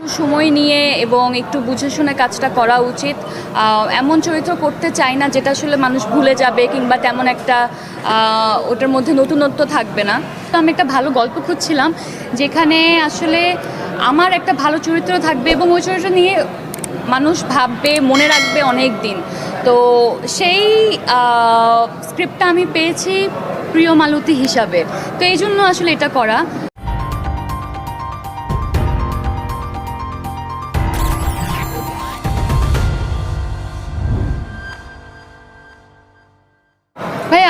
একটু সময় নিয়ে এবং একটু বুঝে শুনে কাজটা করা উচিত। এমন চরিত্র করতে চাই না যেটা আসলে মানুষ ভুলে যাবে কিংবা তেমন একটা ওটার মধ্যে নতুনত্ব থাকবে না। তো আমি একটা ভালো গল্প খুঁজছিলাম যেখানে আসলে আমার একটা ভালো চরিত্র থাকবে এবং ওই চরিত্র নিয়ে মানুষ ভাববে, মনে রাখবে অনেক দিন তো সেই স্ক্রিপ্টটা আমি পেয়েছি প্রিয় মালতী হিসাবে। তো এই জন্য আসলে এটা করা।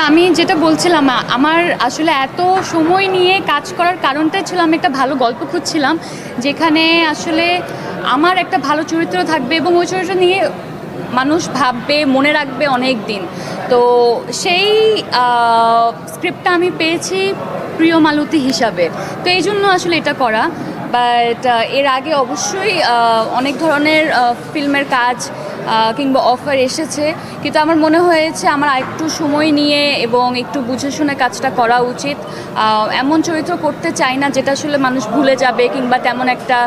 আমি যেটা বলছিলাম আমার আসলে এত সময় নিয়ে কাজ করার কারণটাই ছিল আমি একটা ভালো গল্প খুঁজছিলাম, যেখানে আসলে আমার একটা ভালো চরিত্র থাকবে এবং ওই চরিত্র নিয়ে মানুষ ভাববে, মনে রাখবে অনেক দিন তো সেই স্ক্রিপ্টটা আমি পেয়েছি প্রিয় মালতী হিসাবে। তো এই জন্য আসলে এটা করা বাট এর আগে অবশ্যই অনেক ধরনের ফিল্মের কাজ কিংবা অফার এসেছে। কিন্তু আমার মনে হয়েছে আমার একটু সময় নিয়ে এবং একটু বুঝে শুনে কাজটা করা উচিত। এমন চরিত্র করতে চাই না যেটা আসলে মানুষ ভুলে যাবে কিংবা তেমন একটা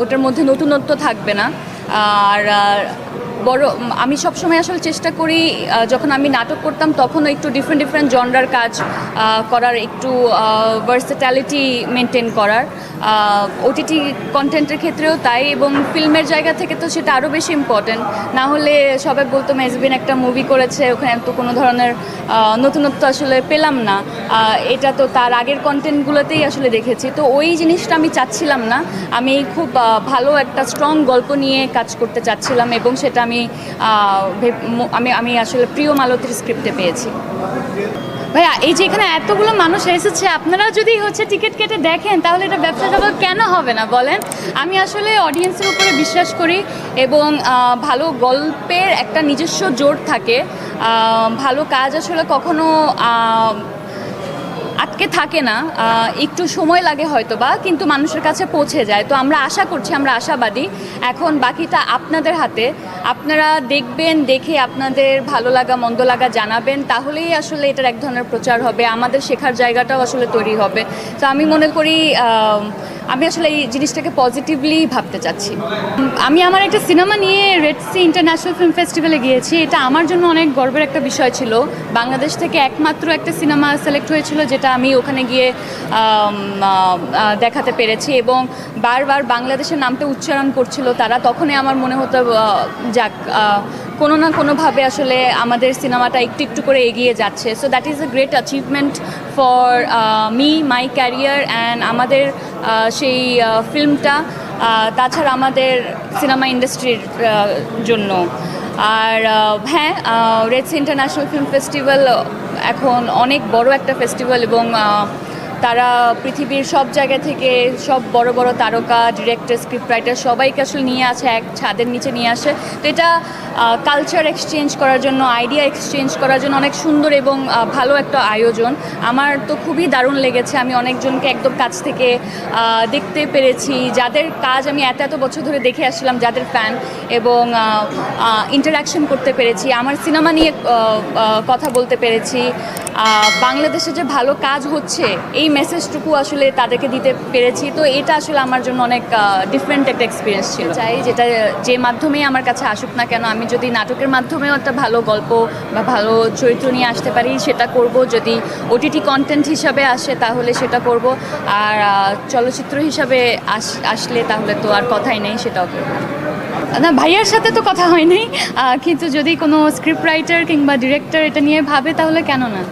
ওটার মধ্যে নতুনত্ব থাকবে না। আর বড়, আমি সবসময় আসলে চেষ্টা করি যখন আমি নাটক করতাম তখনও একটু ডিফারেন্ট ডিফারেন্ট জনরার কাজ করার, একটু ভার্সেটালিটি মেনটেন করার। ওটিটি কন্টেন্টের ক্ষেত্রেও তাই এবং ফিল্মের জায়গা থেকে তো সেটা আরও বেশি ইম্পর্ট্যান্ট না হলে সবাই বলতো মেজবিন একটা মুভি করেছে, ওখানে তো কোনো ধরনের নতুনত্ব আসলে পেলাম না। এটা তো তার আগের কন্টেন্টগুলোতেই আসলে দেখেছি। তো ওই জিনিসটা আমি চাচ্ছিলাম না। আমি খুব ভালো একটা স্ট্রং গল্প নিয়ে কাজ করতে চাচ্ছিলাম এবং সেটা আমি আমি আমি আসলে প্রিয় মালতীর স্ক্রিপ্টে পেয়েছি। ভাইয়া, এই যে এখানে এতগুলো মানুষ এসেছে আপনারা যদি হচ্ছে টিকিট কেটে দেখেন, তাহলে এটা ব্যবসা জগৎ কেন হবে না, বলেন? আমি আসলে অডিয়েন্সের উপরে বিশ্বাস করি এবং ভালো গল্পের একটা নিজস্ব জোর থাকে। ভালো কাজ আসলে কখনো আটকে থাকে না। একটু সময় লাগে হয়তো বা কিন্তু মানুষের কাছে পৌঁছে যায়। তো আমরা আশা করছি, আমরা আশাবাদী। এখন বাকিটা আপনাদের হাতে। আপনারা দেখবেন, দেখে আপনাদের ভালো লাগা, মন্দ লাগা জানাবেন। তাহলেই আসলে এটার এক ধরনের প্রচার হবে। আমাদের শেখার জায়গাটাও আসলে তৈরি হবে। তো আমি মনে করি আমি আসলে এই জিনিসটাকে পজিটিভলি ভাবতে চাচ্ছি। আমি আমার একটা সিনেমা নিয়ে রেড সি ইন্টারন্যাশনাল ফিল্ম ফেস্টিভ্যালে গিয়েছি। এটা আমার জন্য অনেক গর্বের একটা বিষয় ছিল। বাংলাদেশ থেকে একমাত্র একটা সিনেমা সিলেক্ট হয়েছিল যেটা আমি ওখানে গিয়ে দেখাতে পেরেছি এবং বারবার বাংলাদেশের নামটা উচ্চারণ করছিল। তারা তখনই আমার মনে হতো যাক কোনো না কোনোভাবে আসলে আমাদের সিনেমাটা একটু একটু করে এগিয়ে যাচ্ছে। So that is a great achievement for me my career and আমাদের সেই ফিল্মটা তাছাড়া আমাদের সিনেমা ইন্ডাস্ট্রির জন্য। আর হ্যাঁ রেডস ইন্টারন্যাশনাল ফিল্ম ফেস্টিভ্যাল এখন অনেক বড় একটা ফেস্টিভ্যাল এবং তারা পৃথিবীর সব জায়গা থেকে সব বড় বড় তারকা ডিরেক্টর স্ক্রিপ্ট রাইটার সবাইকে আসলে নিয়ে আসে, এক ছাদের নিচে নিয়ে আসে। তো এটা কালচার এক্সচেঞ্জ করার জন্য আইডিয়া এক্সচেঞ্জ করার জন্য অনেক সুন্দর এবং ভালো একটা আয়োজন। আমার তো খুবই দারুণ লেগেছে, আমি অনেকজনকে একদম কাছ থেকে দেখতে পেরেছি। যাদের কাজ আমি এত এত বছর ধরে দেখে আসছিলাম যাদের ফ্যান এবং ইন্টারাকশন করতে পেরেছি। আমার সিনেমা নিয়ে কথা বলতে পেরেছি। বাংলাদেশে যে ভালো কাজ হচ্ছে, এই মেসেজটুকু আসলে তাদেরকে দিতে পেরেছি। তো এটা আসলে আমার জন্য অনেক ডিফারেন্ট একটা এক্সপিরিয়েন্স ছিল। চাই যেটা যে মাধ্যমেই আমার কাছে আসুক না কেন আমি যদি নাটকের মাধ্যমেও একটা ভালো গল্প বা ভালো চরিত্র নিয়ে আসতে পারি সেটা করব। যদি ওটিটি কন্টেন্ট হিসাবে আসে তাহলে সেটা করব। আর চলচ্চিত্র হিসাবে আস- আসলে তাহলে তো আর কথাই নেই সেটাও করব। না ভাইয়ার সাথে তো কথা হয়নি। কিন্তু যদি কোনো স্ক্রিপ্ট রাইটার কিংবা ডিরেক্টর এটা নিয়ে ভাবে তাহলে কেন না?